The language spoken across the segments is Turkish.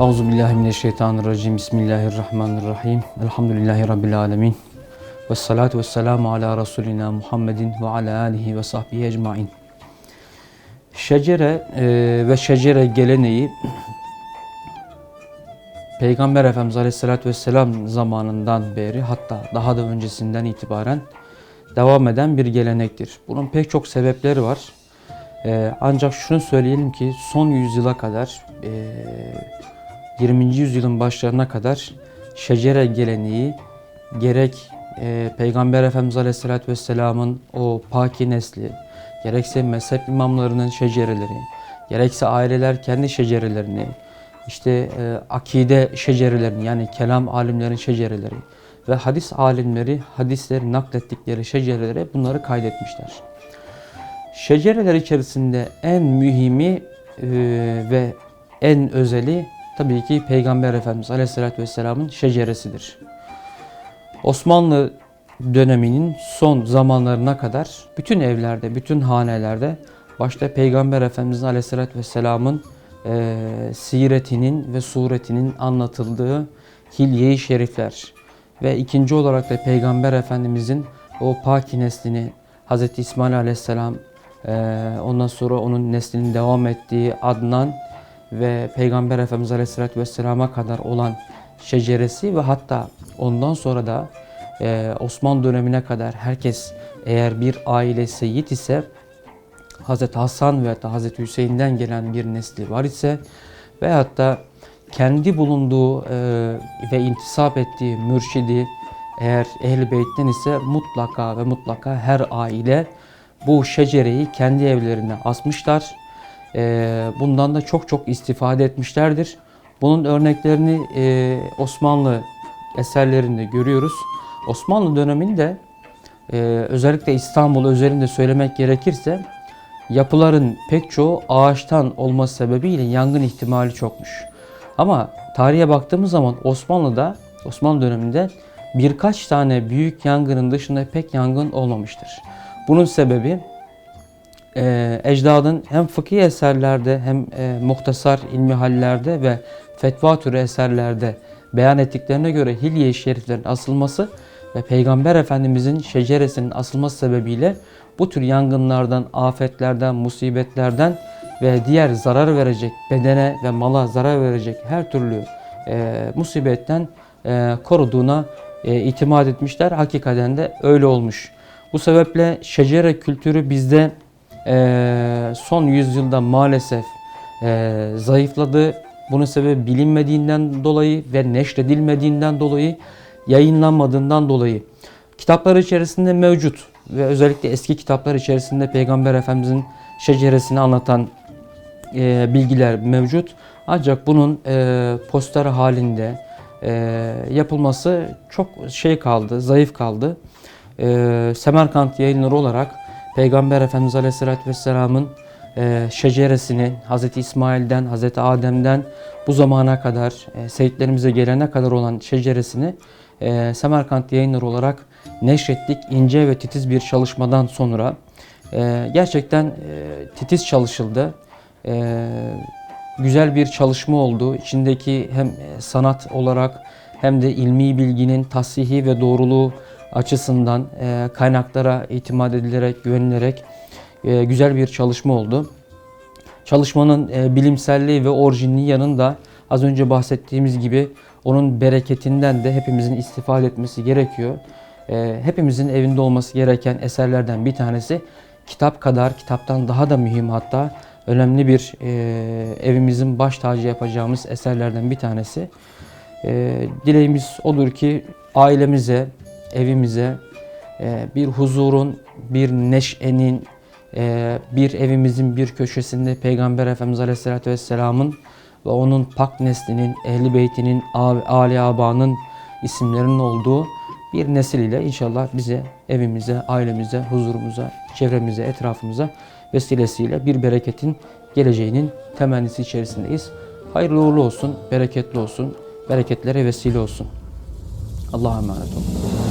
Euzu billahi mineşşeytanirracim. Bismillahirrahmanirrahim. Elhamdülillahi rabbil alamin. Ve salatu vesselamu ala Resulina Muhammedin ve ala alihi ve sahbihi ecmain. Şecere e, ve şecere geleneği Peygamber Efendimiz Aleyhisselatü Vesselam zamanından beri hatta daha da öncesinden itibaren devam eden bir gelenektir. Bunun pek çok sebepleri var. E, ancak şunu söyleyelim ki son yüzyıla kadar e, 20. yüzyılın başlarına kadar şecere geleneği gerek e, Peygamber Efendimiz Aleyhisselatü Vesselam'ın o paki nesli, gerekse mezhep imamlarının şecereleri, gerekse aileler kendi şecerelerini, işte e, akide şecerelerini yani kelam alimlerin şecereleri ve hadis alimleri hadisleri naklettikleri şecereleri bunları kaydetmişler. Şecereler içerisinde en mühimi e, ve en özeli tabii ki Peygamber Efendimiz Aleyhisselatü Vesselam'ın şeceresidir. Osmanlı döneminin son zamanlarına kadar bütün evlerde, bütün hanelerde başta Peygamber Efendimiz Aleyhisselatü Vesselam'ın e, siretinin ve suretinin anlatıldığı hilye-i şerifler ve ikinci olarak da Peygamber Efendimizin o paki neslini Hz. İsmail Aleyhisselam e, ondan sonra onun neslinin devam ettiği Adnan ve Peygamber Efendimiz Aleyhisselatü Vesselam'a kadar olan şeceresi ve hatta ondan sonra da e, Osmanlı dönemine kadar herkes eğer bir aile seyit ise Hz. Hasan ve Hz. Hüseyin'den gelen bir nesli var ise veyahut da kendi bulunduğu e, ve intisap ettiği mürşidi eğer ehl Beyt'ten ise mutlaka ve mutlaka her aile bu şecereyi kendi evlerine asmışlar. E, bundan da çok çok istifade etmişlerdir. Bunun örneklerini e, Osmanlı eserlerinde görüyoruz. Osmanlı döneminde e, özellikle İstanbul özelinde söylemek gerekirse yapıların pek çoğu ağaçtan olması sebebiyle yangın ihtimali çokmuş. Ama tarihe baktığımız zaman Osmanlı'da, Osmanlı döneminde birkaç tane büyük yangının dışında pek yangın olmamıştır. Bunun sebebi e, ecdadın hem fıkhi eserlerde hem e, muhtasar ilmi hallerde ve fetva türü eserlerde beyan ettiklerine göre hilye-i şeriflerin asılması ve Peygamber Efendimizin şeceresinin asılması sebebiyle bu tür yangınlardan, afetlerden, musibetlerden ve diğer zarar verecek, bedene ve mala zarar verecek her türlü e, musibetten e, koruduğuna e, itimat etmişler. Hakikaten de öyle olmuş. Bu sebeple şecere kültürü bizde e, son yüzyılda maalesef e, zayıfladı. Bunun sebebi bilinmediğinden dolayı ve neşredilmediğinden dolayı, yayınlanmadığından dolayı. Kitaplar içerisinde mevcut ve özellikle eski kitaplar içerisinde Peygamber Efendimizin şeceresini anlatan e, bilgiler mevcut. Ancak bunun e, poster halinde e, yapılması çok şey kaldı, zayıf kaldı. E, Semerkant yayınları olarak Peygamber Efendimiz Aleyhisselatü Vesselam'ın e, şeceresini Hz. İsmail'den, Hz. Adem'den bu zamana kadar, e, seyitlerimize gelene kadar olan şeceresini e, Semerkant yayınları olarak neşrettik. ince ve titiz bir çalışmadan sonra e, gerçekten e, titiz çalışıldı. E, güzel bir çalışma oldu. İçindeki hem sanat olarak hem de ilmi bilginin tasihi ve doğruluğu açısından e, kaynaklara itimat edilerek, güvenilerek e, güzel bir çalışma oldu. Çalışmanın e, bilimselliği ve orijinliği yanında az önce bahsettiğimiz gibi onun bereketinden de hepimizin istifade etmesi gerekiyor. E, hepimizin evinde olması gereken eserlerden bir tanesi kitap kadar, kitaptan daha da mühim hatta önemli bir e, evimizin baş tacı yapacağımız eserlerden bir tanesi. E, dileğimiz odur ki ailemize, evimize e, bir huzurun, bir neşenin, e, bir evimizin bir köşesinde Peygamber Efendimiz Aleyhisselatü Vesselam'ın ve onun pak neslinin, ehli beytinin, âli abanın isimlerinin olduğu bir nesil ile inşallah bize, evimize, ailemize, huzurumuza, çevremize, etrafımıza vesilesiyle bir bereketin geleceğinin temennisi içerisindeyiz. Hayırlı uğurlu olsun, bereketli olsun, bereketlere vesile olsun. Allah'a emanet olun.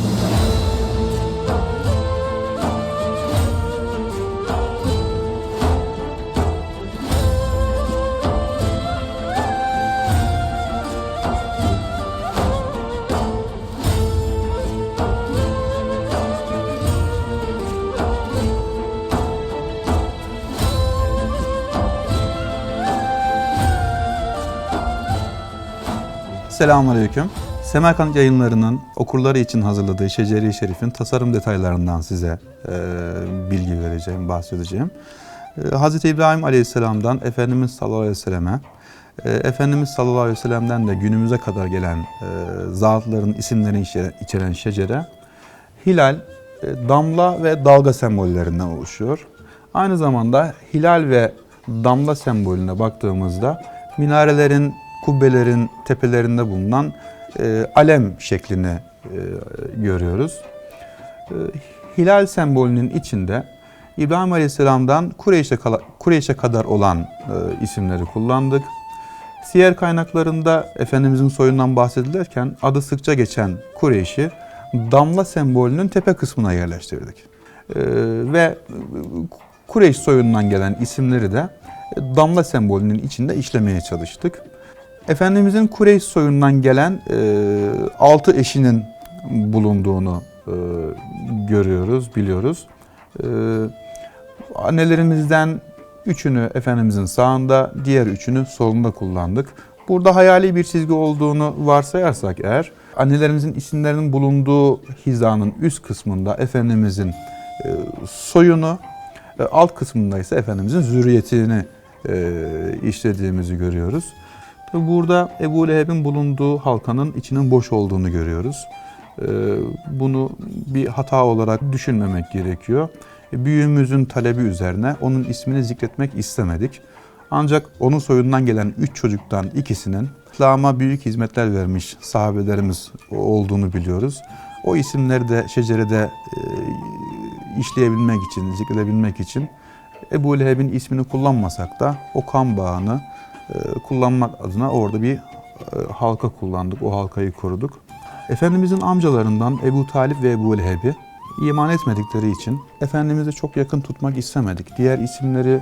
Selamünaleyküm. Semerkant yayınlarının okurları için hazırladığı Şeceri Şerif'in tasarım detaylarından size e, bilgi vereceğim, bahsedeceğim. E, Hz. İbrahim Aleyhisselam'dan Efendimiz sallallahu aleyhi ve selleme, e, Efendimiz sallallahu aleyhi ve sellem'den de günümüze kadar gelen e, zatların isimlerini içeren, içeren şecere, hilal, e, damla ve dalga sembollerinden oluşuyor. Aynı zamanda hilal ve damla sembolüne baktığımızda minarelerin, kubbelerin tepelerinde bulunan e, alem şeklini e, görüyoruz. E, hilal sembolünün içinde İbrahim Aleyhisselam'dan Kureyş'e, Kureyş'e kadar olan e, isimleri kullandık. Siyer kaynaklarında Efendimizin soyundan bahsedilirken adı sıkça geçen Kureyş'i damla sembolünün tepe kısmına yerleştirdik. Ee, ve e, Kureyş soyundan gelen isimleri de damla sembolünün içinde işlemeye çalıştık. Efendimizin Kureyş soyundan gelen e, altı eşinin bulunduğunu e, görüyoruz, biliyoruz. E, annelerimizden üçünü Efendimizin sağında, diğer üçünü solunda kullandık. Burada hayali bir çizgi olduğunu varsayarsak eğer, annelerimizin isimlerinin bulunduğu hizanın üst kısmında Efendimizin e, soyunu, e, alt kısmında ise Efendimizin zürriyetini e, işlediğimizi görüyoruz. Tabi burada Ebu Leheb'in bulunduğu halkanın içinin boş olduğunu görüyoruz. E, Bunu bir hata olarak düşünmemek gerekiyor. Büyüğümüzün talebi üzerine onun ismini zikretmek istemedik. Ancak onun soyundan gelen üç çocuktan ikisinin İslam'a büyük hizmetler vermiş sahabelerimiz olduğunu biliyoruz. O isimleri de şecerede e, işleyebilmek için, zikredebilmek için Ebu Leheb'in ismini kullanmasak da o kan bağını e, kullanmak adına orada bir e, halka kullandık. O halkayı koruduk. Efendimizin amcalarından Ebu Talip ve Ebu Leheb'i iman etmedikleri için Efendimiz'i çok yakın tutmak istemedik. Diğer isimleri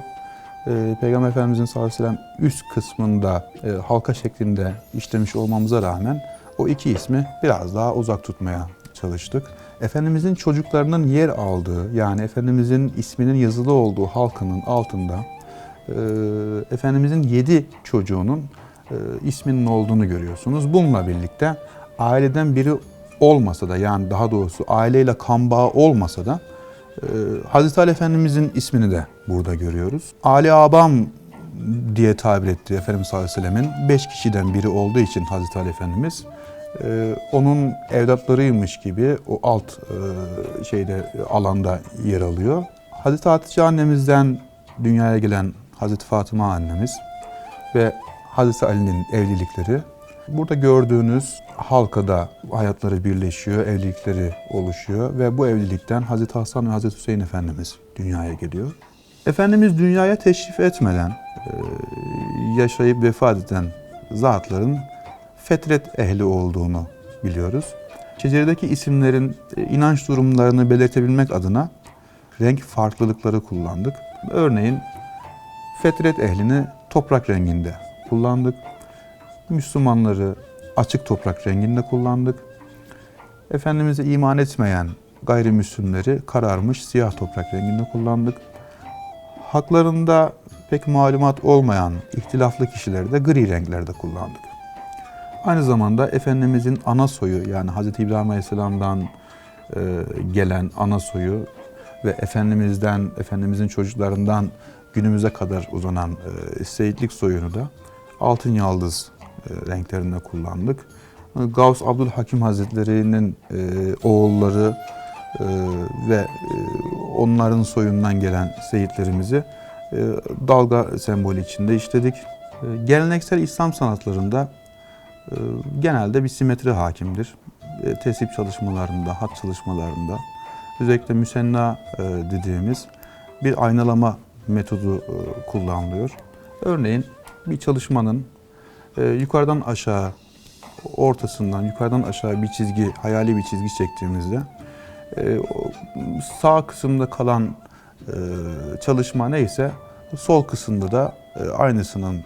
e, Peygamber Efendimizin sallallahu aleyhi ve sellem üst kısmında e, halka şeklinde işlemiş olmamıza rağmen o iki ismi biraz daha uzak tutmaya çalıştık. Efendimizin çocuklarının yer aldığı yani Efendimizin isminin yazılı olduğu halkanın altında e, Efendimizin yedi çocuğunun e, isminin olduğunu görüyorsunuz. Bununla birlikte aileden biri olmasa da yani daha doğrusu aileyle kan bağı olmasa da e, Hazreti Ali Efendimizin ismini de burada görüyoruz. Ali Abam diye tabir etti Efendimiz sallallahu aleyhi ve sellemin beş kişiden biri olduğu için Hazreti Ali Efendimiz e, onun evlatlarıymış gibi o alt şeyde alanda yer alıyor. Hazreti Hatice annemizden dünyaya gelen Hazreti Fatıma annemiz ve Hazreti Ali'nin evlilikleri Burada gördüğünüz halkada hayatları birleşiyor, evlilikleri oluşuyor ve bu evlilikten Hazreti Hasan ve Hazreti Hüseyin Efendimiz dünyaya geliyor. Efendimiz dünyaya teşrif etmeden e, yaşayıp vefat eden zatların fetret ehli olduğunu biliyoruz. Şeceredeki isimlerin e, inanç durumlarını belirtebilmek adına renk farklılıkları kullandık. Örneğin fetret ehlini toprak renginde kullandık. Müslümanları açık toprak renginde kullandık. Efendimiz'e iman etmeyen gayrimüslimleri kararmış siyah toprak renginde kullandık. Haklarında pek malumat olmayan ihtilaflı kişileri de gri renklerde kullandık. Aynı zamanda Efendimizin ana soyu yani Hz. İbrahim Aleyhisselam'dan e, gelen ana soyu ve Efendimiz'den, Efendimizin çocuklarından günümüze kadar uzanan e, seyitlik soyunu da altın yaldız e, renklerinde kullandık. E, Gavs Abdülhakim Hazretleri'nin e, oğulları e, ve e, onların soyundan gelen seyitlerimizi e, dalga sembolü içinde işledik. E, geleneksel İslam sanatlarında e, genelde bir simetri hakimdir. E, tesip çalışmalarında, hat çalışmalarında özellikle müsenna e, dediğimiz bir aynalama metodu e, kullanılıyor. Örneğin bir çalışmanın e, yukarıdan aşağı, ortasından yukarıdan aşağı bir çizgi, hayali bir çizgi çektiğimizde e, sağ kısımda kalan çalışma neyse sol kısımda da aynısının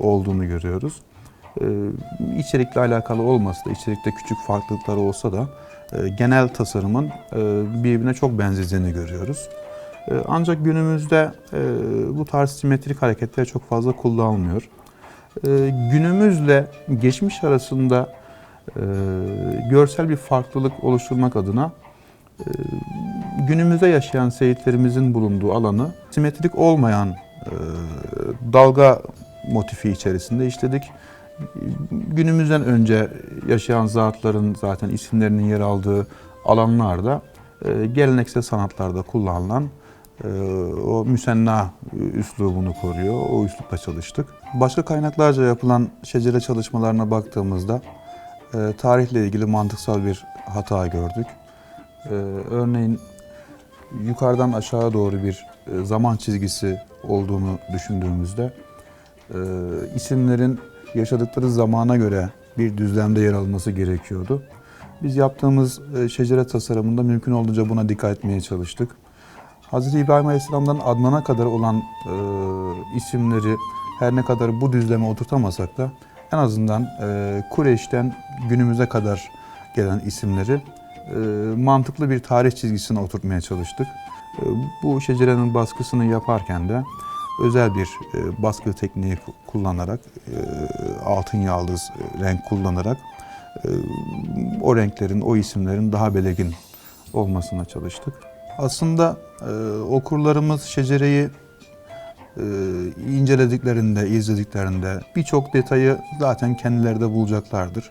olduğunu görüyoruz. İçerikle alakalı olmasa da, içerikte küçük farklılıklar olsa da genel tasarımın birbirine çok benzediğini görüyoruz. E, Ancak günümüzde e, bu tarz simetrik hareketler çok fazla kullanılmıyor. e, günümüzle geçmiş arasında görsel bir farklılık oluşturmak adına günümüzde yaşayan seyitlerimizin bulunduğu alanı simetrik olmayan dalga motifi içerisinde işledik. Günümüzden önce yaşayan zatların zaten isimlerinin yer aldığı alanlarda geleneksel sanatlarda kullanılan o müsenna üslubunu koruyor. O üslupla çalıştık. Başka kaynaklarca yapılan şecere çalışmalarına baktığımızda e, tarihle ilgili mantıksal bir hata gördük. E, örneğin yukarıdan aşağı doğru bir e, zaman çizgisi olduğunu düşündüğümüzde isimlerin yaşadıkları zamana göre bir düzlemde yer alması gerekiyordu. Biz yaptığımız şecere tasarımında mümkün olduğunca buna dikkat etmeye çalıştık. Hz. İbrahim Aleyhisselam'dan Adnan'a kadar olan e, isimleri her ne kadar bu düzleme oturtamasak da en azından e, Kureyş'ten günümüze kadar gelen isimleri e, mantıklı bir tarih çizgisine oturtmaya çalıştık. E, bu şecerenin baskısını yaparken de özel bir e, baskı tekniği ku- kullanarak, e, altın yaldız e, renk kullanarak e, o renklerin, o isimlerin daha belirgin olmasına çalıştık. Aslında e, okurlarımız şecereyi e, incelediklerinde, izlediklerinde birçok detayı zaten kendileri de bulacaklardır.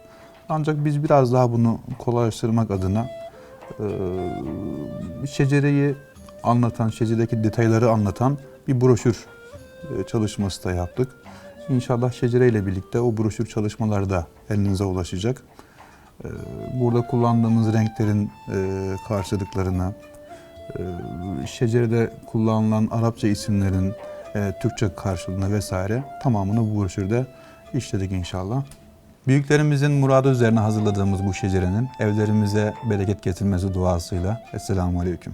Ancak biz biraz daha bunu kolaylaştırmak adına e, şecereyi anlatan, şeceredeki detayları anlatan bir broşür e, çalışması da yaptık. İnşallah şecere ile birlikte o broşür çalışmaları da elinize ulaşacak. E, Burada kullandığımız renklerin e, karşılıklarını, şecerede kullanılan Arapça isimlerin e, Türkçe karşılığını vesaire tamamını bu broşürde işledik inşallah. Büyüklerimizin muradı üzerine hazırladığımız bu şecerenin evlerimize bereket getirmesi duasıyla Esselamu Aleyküm.